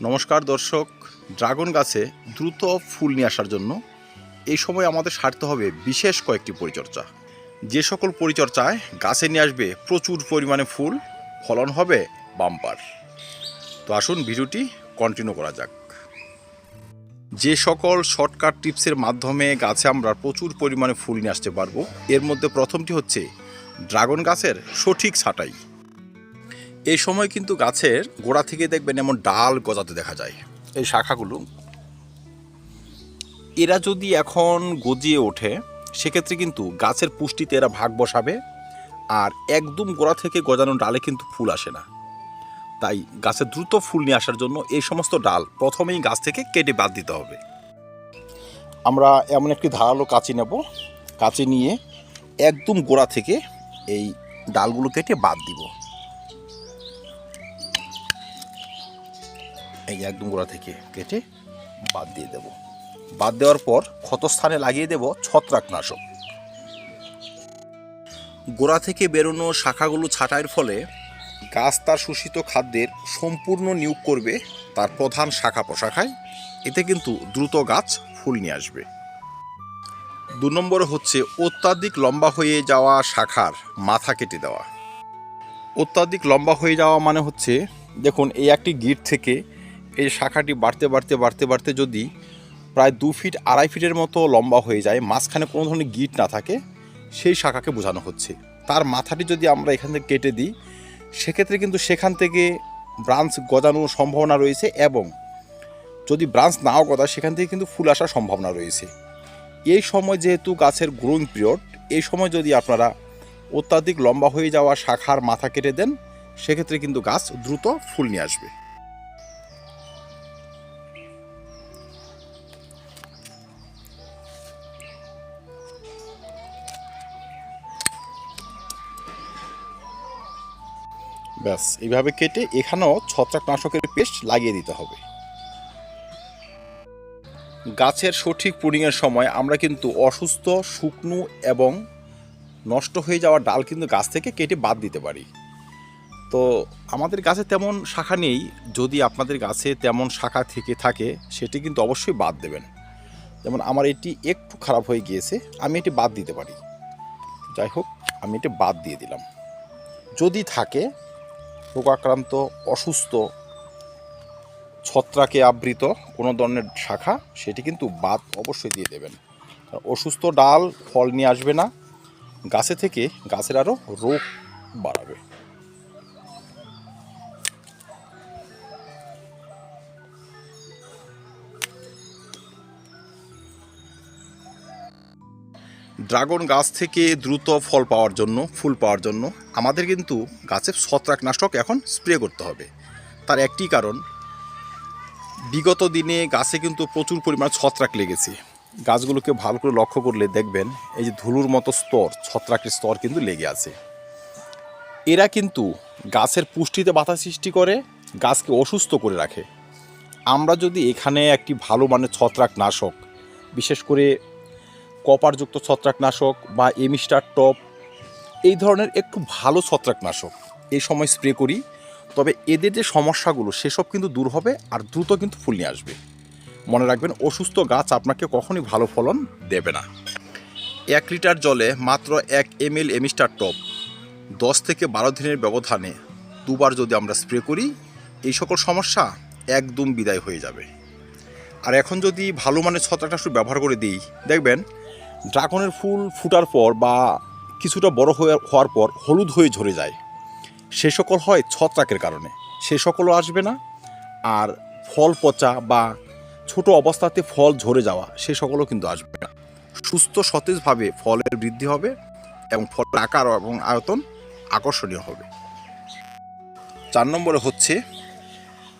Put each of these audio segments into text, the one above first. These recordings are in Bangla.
নমস্কার দর্শক, ড্রাগন গাছে দ্রুত ফুল নিয়ে আসার জন্য এই সময় আমাদের সারতে হবে বিশেষ কয়েকটি পরিচর্যা। যে সকল পরিচর্যায় গাছে নিয়ে আসবে প্রচুর পরিমাণে ফুল, ফলন হবে বাম্পার। তো আসুন ভিডিওটি কন্টিনিউ করা যাক। যে সকল শর্টকাট টিপসের মাধ্যমে গাছে আমরা প্রচুর পরিমাণে ফুল নিয়ে আসতে পারব, এর মধ্যে প্রথমটি হচ্ছে ড্রাগন গাছের সঠিক ছাঁটাই। এই সময় কিন্তু গাছের গোড়া থেকে দেখবেন এমন ডাল গজাতে দেখা যায়। এই শাখাগুলো। এরা যদি এখন গজিয়ে ওঠে, সেক্ষেত্রে কিন্তু গাছের পুষ্টিতে এরা ভাগ বসাবে আর একদম গোড়া থেকে গজানো ডালে কিন্তু ফুল আসে না। তাই গাছে দ্রুত ফুল নিয়ে আসার জন্য এই সমস্ত ডাল প্রথমেই গাছ থেকে কেটে বাদ দিতে হবে। আমরা এমন একটি ধারালো কাঁচি নেব। কাঁচি নিয়ে একদম গোড়া থেকে এই ডালগুলো কেটে বাদ দিব। এই একদম গোড়া থেকে কেটে বাদ দিয়ে দেব। বাদ দেওয়ার পর ক্ষতস্থানে লাগিয়ে দেব ছত্রাকনাশক। গোড়া থেকে বেরোনো শাখাগুলো ছাঁটাইয়ের ফলে গাছ তার শোষিত খাদ্যের সম্পূর্ণ নিয়োগ করবে তার প্রধান শাখা প্রশাখায়। এতে কিন্তু দ্রুত গাছ ফুল নিয়ে আসবে। দু নম্বরে হচ্ছে অত্যাধিক লম্বা হয়ে যাওয়া শাখার মাথা কেটে দেওয়া। অত্যাধিক লম্বা হয়ে যাওয়া মানে হচ্ছে, দেখুন, এই একটি গিট থেকে এই শাখাটি বাড়তে বাড়তে বাড়তে বাড়তে যদি প্রায় দু ফিট, আড়াই ফিটের মতো লম্বা হয়ে যায়, মাঝখানে কোনো ধরনের গিট না থাকে, সেই শাখাকে বোঝানো হচ্ছে। তার মাথাটি যদি আমরা এখান থেকে কেটে দিই, সেক্ষেত্রে কিন্তু সেখান থেকে ব্রাঞ্চ গজানোর সম্ভাবনা রয়েছে এবং যদি ব্রাঞ্চ নাও গজায়, সেখান থেকে কিন্তু ফুল আসার সম্ভাবনা রয়েছে। এই সময় যেহেতু গাছের গ্রোয়িং পিরিয়ড, এই সময় যদি আপনারা অত্যাধিক লম্বা হয়ে যাওয়া শাখার মাথা কেটে দেন, সেক্ষেত্রে কিন্তু গাছ দ্রুত ফুল নিয়ে আসবে। ব্যাস, এইভাবে কেটে এখানেও ছত্রাকনাশকের পেস্ট লাগিয়ে দিতে হবে। গাছের সঠিক পুডিংয়ের সময় আমরা কিন্তু অসুস্থ, শুকনো এবং নষ্ট হয়ে যাওয়া ডাল কিন্তু গাছ থেকে কেটে বাদ দিতে পারি। তো আমাদের গাছে তেমন শাখা নেই, যদি আপনাদের গাছে তেমন শাখা থেকে থাকে, সেটি কিন্তু অবশ্যই বাদ দেবেন। যেমন আমার এটি একটু খারাপ হয়ে গিয়েছে, আমি এটি বাদ দিতে পারি। যাই হোক, আমি এটি বাদ দিয়ে দিলাম। যদি থাকে রোগাক্রান্ত, অসুস্থ, ছত্রাকে আবৃত কোনো ধরনের শাখা, সেটি কিন্তু বাদ অবশ্যই দিয়ে দেবেন। অসুস্থ ডাল ফল নিয়ে আসবে না, গাছে থেকে গাছের আরও রোগ বাড়াবে। ড্রাগন গাছ থেকে দ্রুত ফল পাওয়ার জন্য, ফুল পাওয়ার জন্য আমাদের কিন্তু গাছের ছত্রাকনাশক এখন স্প্রে করতে হবে। তার একটি কারণ, বিগত দিনে গাছে কিন্তু প্রচুর পরিমাণ ছত্রাক লেগেছে। গাছগুলোকে ভালো করে লক্ষ্য করলে দেখবেন, এই যে ধুলোর মতো স্তর, ছত্রাকের স্তর কিন্তু লেগে আছে। এরা কিন্তু গাছের পুষ্টিতে বাধা সৃষ্টি করে, গাছকে অসুস্থ করে রাখে। আমরা যদি এখানে একটি ভালো মানের ছত্রাকনাশক, বিশেষ করে কপারযুক্ত ছত্রাকনাশক বা এমিস্টার টপ এই ধরনের একটু ভালো ছত্রাকনাশক। এই সময় স্প্রে করি, তবে এদের যে সমস্যাগুলো, সেসব কিন্তু দূর হবে আর দ্রুত কিন্তু ফুল নিয়ে আসবে। মনে রাখবেন, অসুস্থ গাছ আপনাকে কখনই ভালো ফলন দেবে না। এক লিটার জলে মাত্র এক এম এল এমিস্টার টপ, দশ থেকে বারো দিনের ব্যবধানে দুবার যদি আমরা স্প্রে করি, এই সকল সমস্যা একদম বিদায় হয়ে যাবে। আর এখন যদি ভালো মানের ছত্রাকনাশক ব্যবহার করে দিই, দেখবেন, ড্রাগনের ফুল ফুটার পর বা কিছুটা বড় হয়ে হওয়ার পর হলুদ হয়ে ঝরে যায়। সে সকল হয় ছত্রাকের কারণে। সে সকলও আসবে না। আর ফল পচা বা ছোট অবস্থাতে ফল ঝরে যাওয়া, সে সকলও কিন্তু আসবে না। সুস্থ, সতেজভাবে ফলের বৃদ্ধি হবে এবং ফলের আকার এবং আয়তন আকর্ষণীয় হবে। চার নম্বরে হচ্ছে,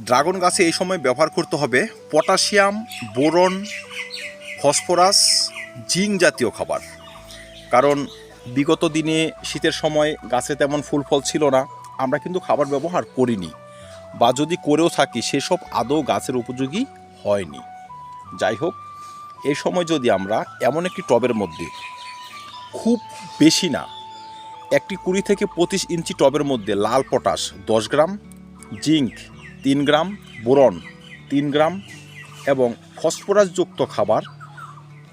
ড্রাগন গাছে এই সময় ব্যবহার করতে হবে পটাশিয়াম, বোরন, ফসফরাস, জিঙ্ক জাতীয় খাবার। কারণ বিগত দিনে শীতের সময় গাছে তেমন ফুল ফল ছিল না, আমরা কিন্তু খাবার ব্যবহার করিনি। বা যদি করেও থাকি, সেসব আদৌ গাছের উপযোগী হয়নি। যাই হোক এই সময় যদি আমরা এমন একটি টবের মধ্যে, খুব বেশি না, একটি কুড়ি থেকে পঁচিশ ইঞ্চি টবের মধ্যে লাল পটাশ দশ গ্রাম জিঙ্ক তিন গ্রাম, বোরন তিন গ্রাম এবং ফসফরাসযুক্ত খাবার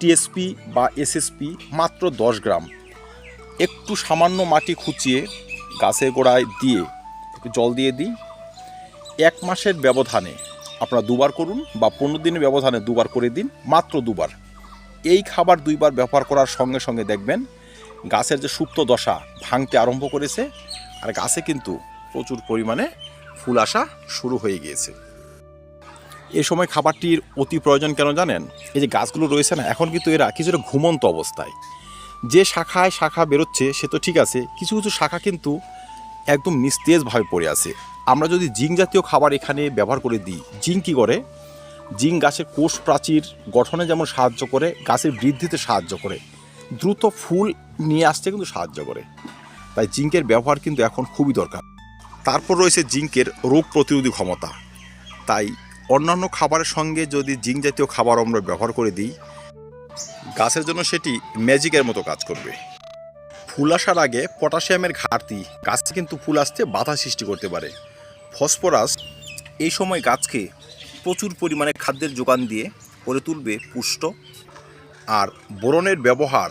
টিএসপি বা এসএসপি মাত্র দশ গ্রাম একটু সামান্য মাটি খুঁচিয়ে গাছের গোড়ায় দিয়ে একটু জল দিয়ে দিই। এক মাসের ব্যবধানে আপনারা দুবার করুন বা পনেরো দিনের ব্যবধানে দুবার করে দিন, মাত্র দুবার। এই খাবার দুইবার ব্যবহার করার সঙ্গে সঙ্গে দেখবেন গাছের যে সুপ্ত দশা ভাঙতে আরম্ভ করেছে আর গাছে কিন্তু প্রচুর পরিমাণে ফুল আসা শুরু হয়ে গিয়েছে। এই সময় খাবারটির অতি প্রয়োজন কেন জানেন? এই যে গাছগুলো রয়েছে না, এখন কিন্তু এরা কিছুটা ঘুমন্ত অবস্থায়। যে শাখায় শাখা বেরোচ্ছে, সে তো ঠিক আছে, কিছু কিছু শাখা কিন্তু একদম নিস্তেজভাবে পড়ে আছে। আমরা যদি জিঙ্ক জাতীয় খাবার এখানে ব্যবহার করে দিই, জিঙ্ক কী করে? জিঙ্ক গাছের কোষ প্রাচীর গঠনে যেমন সাহায্য করে, গাছের বৃদ্ধিতে সাহায্য করে। দ্রুত ফুল নিয়ে আসতে কিন্তু সাহায্য করে। তাই জিঙ্কের ব্যবহার কিন্তু এখন খুবই দরকার। তারপর রয়েছে জিঙ্কের রোগ প্রতিরোধী ক্ষমতা। তাই অন্যান্য খাবারের সঙ্গে যদি জিঙ্ক জাতীয় খাবার আমরা ব্যবহার করে দিই গাছের জন্য সেটি ম্যাজিকের মতো কাজ করবে। ফুল আসার আগে পটাশিয়ামের ঘাটতি, গাছে কিন্তু ফুল আসতে বাধা সৃষ্টি করতে পারে। ফসফরাস এই সময় গাছকে প্রচুর পরিমাণে খাদ্যের যোগান দিয়ে করে তুলবে পুষ্ট। আর বোরনের ব্যবহার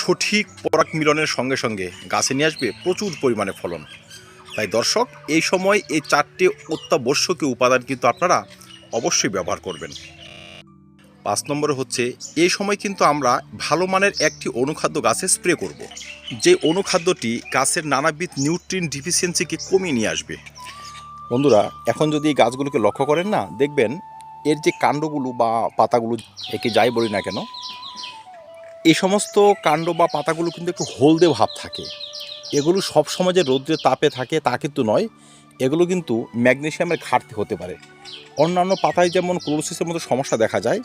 সঠিক পরাগ মিলনের সঙ্গে সঙ্গে গাছে নিয়ে আসবে প্রচুর পরিমাণে ফলন। তাই দর্শক, এই সময় এই চারটে অত্যাবশ্যকীয় উপাদান কিন্তু আপনারা অবশ্যই ব্যবহার করবেন। পাঁচ নম্বরে হচ্ছে, এই সময় কিন্তু আমরা ভালো মানের একটি অনুখাদ্য গাছে স্প্রে করব। যে অনুখাদ্যটি গাছের নানাবিধ নিউট্রিন ডিফিসিয়েন্সিকে কমিয়ে নিয়ে আসবে। বন্ধুরা, এখন যদি এই গাছগুলোকে লক্ষ্য করেন না, দেখবেন এর যে কাণ্ডগুলো বা পাতাগুলো, একে যাই বলি না কেন, এই সমস্ত কাণ্ড বা পাতাগুলো কিন্তু একটু হলদে ভাব থাকে। এগুলো সব সময় যে রৌদ্রের তাপে থাকে তা কিন্তু নয়, এগুলো কিন্তু ম্যাগনেশিয়ামের ঘাটতি হতে পারে। অন্যান্য পাতায় যেমন ক্লোরোসিসের মতো সমস্যা দেখা যায়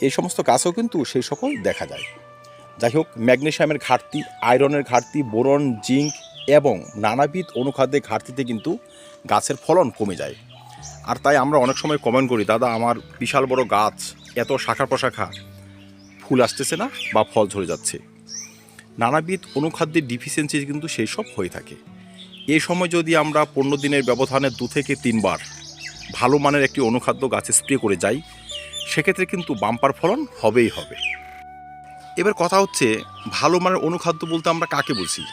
এই সমস্ত গাছেও কিন্তু সেই সকল দেখা যায়। যাই হোক, ম্যাগনেশিয়ামের ঘাটতি, আয়রনের ঘাটতি, বোরন, জিঙ্ক এবং নানাবিধ অনুখাদ্যের ঘাটতিতে কিন্তু গাছের ফলন কমে যায়। আর তাই আমরা অনেক সময় কমেন্ট করি, দাদা, আমার বিশাল বড় গাছ, এত শাখা প্রশাখা, ফুল আসতেছে না বা ফল ঝরে যাচ্ছে? নানাবিধ অনুখাদ্যের ডিফিসিয়েন্সি কিন্তু সেই সব হয়ে থাকে। এই সময় যদি আমরা পনেরো দিনের ব্যবধানে দু থেকে তিনবার ভালো মানের একটি অনুখাদ্য গাছে স্প্রে করে যাই সেক্ষেত্রে কিন্তু বাম্পার ফলন হবেই হবে। এবার কথা হচ্ছে, ভালো মানের অনুখাদ্য বলতে আমরা কাকে বুঝি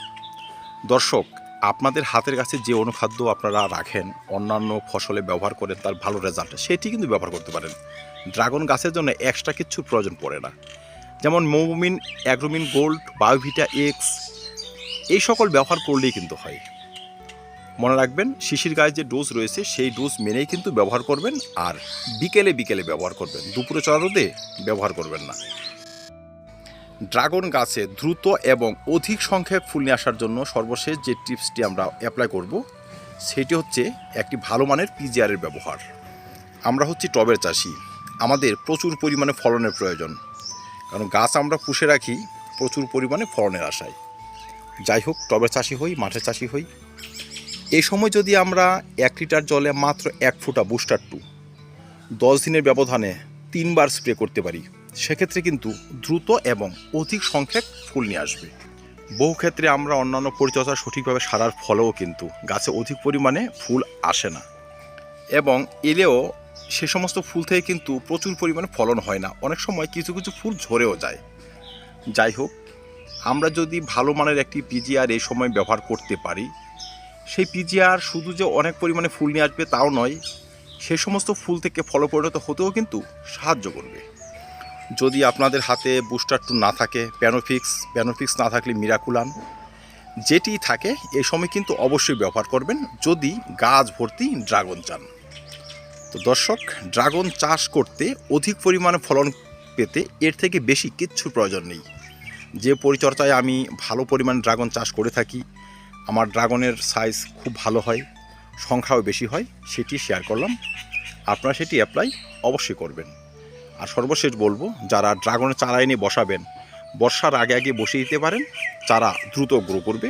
দর্শক, আপনাদের হাতের কাছে যে অনুখাদ্য আপনারা রাখেন, অন্যান্য ফসলে ব্যবহার করেন, তার ভালো রেজাল্ট সেটি কিন্তু ব্যবহার করতে পারেন। ড্রাগন গাছের জন্য এক্সট্রা কিচ্ছু প্রয়োজন পড়ে না। যেমন মৌমিন, অ্যাগ্রোমিন, গোল্ড, বায়োভিটা, এক্স, এই সকল ব্যবহার করলেই কিন্তু হয়। মনে রাখবেন, শিশির গায়ে যে ডোজ রয়েছে, সেই ডোজ মেনেই কিন্তু ব্যবহার করবেন আর বিকেলে বিকেলে ব্যবহার করবেন। দুপুরে চড়া রোদে ব্যবহার করবেন না। ড্রাগন গাছে দ্রুত এবং অধিক সংখ্যায় ফুল নিয়ে আসার জন্য সর্বশেষ যে টিপসটি আমরা অ্যাপ্লাই করব, সেটি হচ্ছে একটি ভালো মানের পিজিআরের ব্যবহার। আমরা হচ্ছি টবের চাষি। আমাদের প্রচুর পরিমাণে ফলনের প্রয়োজন। কারণ গাছ আমরা পুষে রাখি, প্রচুর পরিমাণে ফলনের আশায়। যাই হোক, টবের চাষি হই, মাঠের চাষি হই। এই সময় যদি আমরা এক লিটার জলে মাত্র এক ফুটা বুস্টার টু, দশ দিনের ব্যবধানে তিনবার স্প্রে করতে পারি, সেক্ষেত্রে কিন্তু দ্রুত এবং অধিক সংখ্যক ফুল নিয়ে আসবে। বহু ক্ষেত্রে আমরা অন্যান্য পরিচর্যা সঠিকভাবে সারার ফলেও কিন্তু গাছে অধিক পরিমাণে ফুল আসে না। এবং এলেও সে সমস্ত ফুল থেকে কিন্তু প্রচুর পরিমাণে ফলন হয় না। অনেক সময় কিছু কিছু ফুল ঝরেও যায়। যাই হোক, আমরা যদি ভালো মানের একটি পিজিআর এই সময় ব্যবহার করতে পারি সেই পিজিআর শুধু যে অনেক পরিমাণে ফুল নিয়ে আসবে তাও নয় সেই সমস্ত ফুল থেকে ফলপরিণত হতেও কিন্তু সাহায্য করবে। যদি আপনাদের হাতে বুস্টার টু না থাকে প্যানোফিক্স প্যানোফিক্স না থাকলে মিরাকুলান যেটি থাকে এই সময় কিন্তু অবশ্যই ব্যবহার করবেন যদি গাছ ভর্তি ড্রাগন চান। তো দর্শক, ড্রাগন চাষ করতে অধিক পরিমাণে ফলন পেতে এর থেকে বেশি কিচ্ছু প্রয়োজন নেই। যে পরিচর্যায় আমি ভালো পরিমাণ ড্রাগন চাষ করে থাকি আমার ড্রাগনের সাইজ খুব ভালো হয়, সংখ্যাও বেশি হয়, সেটি শেয়ার করলাম। আপনারা সেটি অ্যাপ্লাই অবশ্যই করবেন। আর সর্বশেষ বলব, যারা ড্রাগনের চারা এনে বসাবেন, বর্ষার আগে আগে বসিয়ে দিতে পারেন, চারা দ্রুত গ্রো করবে।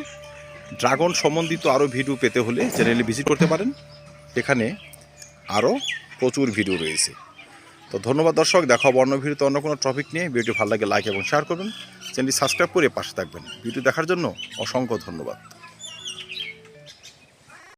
ড্রাগন সম্বন্ধিত আরও ভিডিও পেতে হলে চ্যানেলে ভিজিট করতে পারেন। এখানে আরও প্রচুর ভিডিও রয়েছে। তো ধন্যবাদ দর্শক, দেখা অন্য ভিডিওতে অন্য কোনো টপিক নিয়ে। ভিডিও ভালো লাগে লাইক এবং শেয়ার করবেন। চ্যানেলটি সাবস্ক্রাইব করে পাশে থাকবেন। ভিডিও দেখার জন্য অসংখ্য ধন্যবাদ।